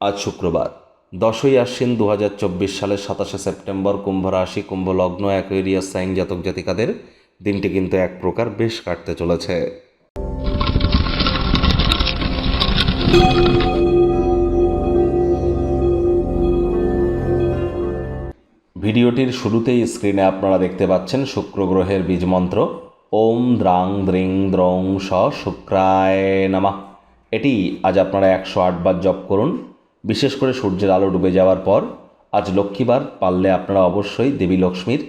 আজ শুক্রবার, দশই আশ্বিন দু হাজার চব্বিশ সালের সাতাশে সেপ্টেম্বর কুম্ভ রাশি কুম্ভ লগ্ন অ্যাকুয়েরিয়াস সাইন জাতক জাতিকাদের দিনটি কিন্তু এক প্রকার বেশ কাটতে চলেছে। ভিডিওটির শুরুতেই স্ক্রিনে আপনারা দেখতে পাচ্ছেন শুক্র গ্রহের বীজ মন্ত্র। ওম দ্রাং দ্রিং দ্রং স শুক্রায় নামা। এটি আজ আপনারা একশো আটবার জপ করুন। বিশেষ করে সূর্যের আলো ডুবে যাওয়ার পর আজ লক্ষ্মীবার পারলে আপনারা অবশ্যই দেবী লক্ষ্মীর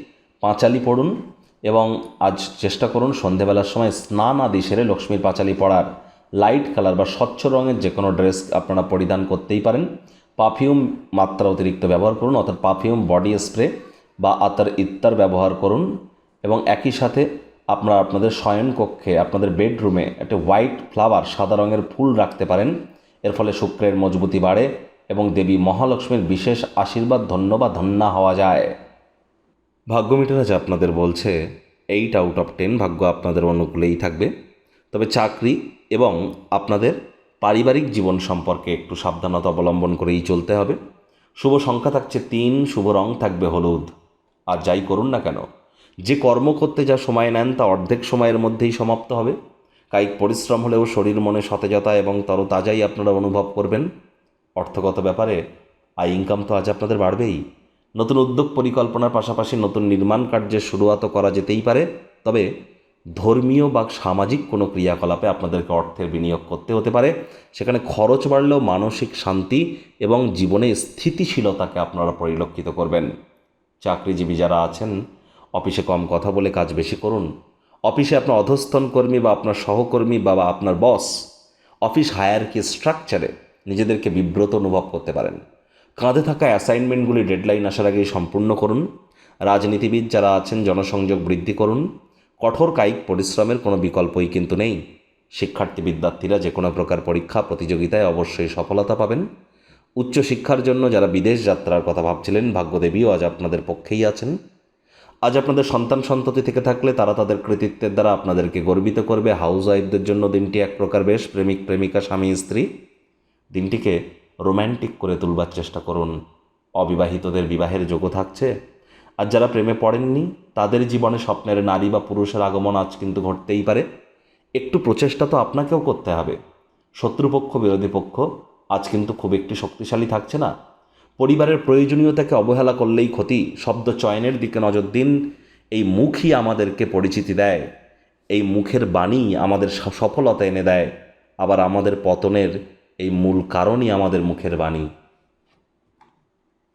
পাঁচালি পড়ুন এবং আজ চেষ্টা করুন সন্ধেবেলার সময় স্নান আদি সেরে লক্ষ্মীর পাঁচালি পড়ার। লাইট কালার বা স্বচ্ছ রঙের যে কোনো ড্রেস আপনারা পরিধান করতেই পারেন। পারফিউম মাত্রা অতিরিক্ত ব্যবহার করুন, অর্থাৎ পারফিউম, বডি স্প্রে বা আতার ইত্যার ব্যবহার করুন এবং একই সাথে আপনারা আপনাদের শয়নকক্ষে, আপনাদের বেডরুমে একটা হোয়াইট ফ্লাওয়ার সাদা রঙের ফুল রাখতে পারেন। এর ফলে শুক্রের মজবুতি বাড়ে এবং দেবী মহালক্ষ্মীর বিশেষ আশীর্বাদ ধন্য বা ধন্যা হওয়া যায়। ভাগ্য মিটার আজ আপনাদের বলছে এইট আউট অফ টেন ভাগ্য আপনাদের অনুকূলেই থাকবে। তবে চাকরি এবং আপনাদের পারিবারিক জীবন সম্পর্কে একটু সাবধানতা অবলম্বন করেই চলতে হবে। শুভ সংখ্যা থাকছে তিন, শুভ রং থাকবে হলুদ। আর যাই করুন না কেন, যে কর্ম করতে যা সময় নেন তা অর্ধেক সময়ের মধ্যেই সমাপ্ত হবে। কায়িক পরিশ্রম হলেও শরীর, মনে সতেজতা এবং তরতাজাই আপনারা অনুভব করবেন। অর্থগত ব্যাপারে আয় ইনকাম তো আজ আপনাদের বাড়বেই। নতুন উদ্যোগ পরিকল্পনার পাশাপাশি নতুন নির্মাণ কার্যের শুরুয়াতও করা যেতেই পারে। তবে ধর্মীয় বা সামাজিক কোনো ক্রিয়াকলাপে আপনাদেরকে অর্থের বিনিয়োগ করতে হতে পারে। সেখানে খরচ বাড়লেও মানসিক শান্তি এবং জীবনে স্থিতিশীলতাকে আপনারা পরিলক্ষিত করবেন। চাকরিজীবী যারা আছেন, অফিসে কম কথা বলে কাজ বেশি করুন। অফিসে আপনার অধস্তন কর্মী বা আপনার সহকর্মী বা বা আপনার বস, অফিস হায়ারকি স্ট্রাকচারে নিজেদেরকে বিব্রত অনুভব করতে পারেন। কাঁধে থাকা অ্যাসাইনমেন্টগুলি ডেডলাইন আসার আগেই সম্পূর্ণ করুন। রাজনীতিবিদ যারা আছেন, জনসংযোগ বৃদ্ধি করুন। কঠোর কায়িক পরিশ্রমের কোনো বিকল্পই কিন্তু নেই। শিক্ষার্থী বিদ্যার্থীরা যে কোনো প্রকার পরীক্ষা, প্রতিযোগিতায় অবশ্যই সফলতা পাবেন। উচ্চশিক্ষার জন্য যারা বিদেশ যাত্রার কথা ভাবছিলেন, ভাগ্যদেবীও আজ আপনাদের পক্ষেই আছেন। আজ আপনাদের সন্তান সন্ততি থেকে থাকলে তারা তাদের কৃতিত্বের দ্বারা আপনাদেরকে গর্বিত করবে। হাউস ওয়াইফদের জন্য দিনটি এক প্রকার বেশ। প্রেমিক, প্রেমিকা, স্বামী, স্ত্রী। দিনটিকে রোম্যান্টিক করে তুলবার চেষ্টা করুন। অবিবাহিতদের বিবাহের যোগও থাকছে। আর যারা প্রেমে পড়েননি, তাদের জীবনে স্বপ্নের নারী বা পুরুষের আগমন আজ কিন্তু ঘটতেই পারে। একটু প্রচেষ্টা তো আপনাকেও করতে হবে। শত্রুপক্ষ, বিরোধী পক্ষ, আজ কিন্তু খুব একটি শক্তিশালী থাকছে না। পরিবারের প্রয়োজনীয়তাকে অবহেলা করলেই ক্ষতি, শব্দ চয়নের দিকে নজর দিন, এই মুখই আমাদেরকে পরিচিতি দেয়। এই মুখের বাণী আমাদের সফলতা এনে দেয়। আবার আমাদের পতনের এই মূল কারণই আমাদের মুখের বাণী।